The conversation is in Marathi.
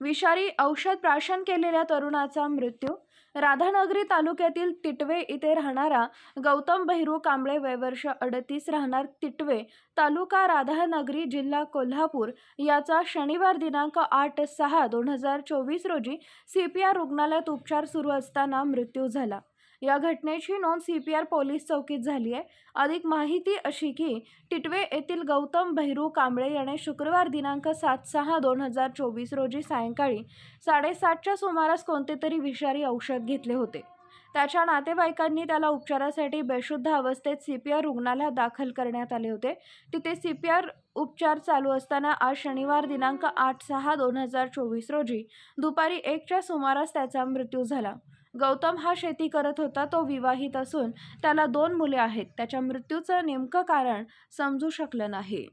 विषारी औषध प्राशन केलेल्या तरुणाचा मृत्यू. राधानगरी तालुक्यातील तिटवे इथे राहणारा गौतम बहिरू कांबळे वयवर्ष अडतीस राहणार तिटवे तालुका राधानगरी जिल्हा कोल्हापूर याचा शनिवार दिनांक आठ सहा दोन हजार चोवीस रोजी सी पी आर रुग्णालयात उपचार सुरू असताना मृत्यू झाला. या घटनेची नोंद सी पी आर पोलीस चौकीत झाली आहे. अधिक माहिती अशी की टिटवे येथील गौतम भैरू कांबळे याने शुक्रवार दिनांक सात सहा दोन हजार चोवीस रोजी सायंकाळी साडेसातच्या सुमारास कोणते तरी विषारी औषध घेतले होते. त्याच्या नातेवाईकांनी त्याला उपचारासाठी बेशुद्ध अवस्थेत सी पी आर रुग्णालयात दाखल करण्यात आले होते. तिथे सी पी आर उपचार चालू असताना आज शनिवार दिनांक आठ सहा दोन हजार चोवीस रोजी दुपारी एकच्या सुमारास त्याचा मृत्यू झाला. गौतम हा शेती करत होता तो विवाहित असून त्याला दोन मुले आहेत. त्याच्या मृत्यूचं नेमकं कारण समजू शकलं नाही.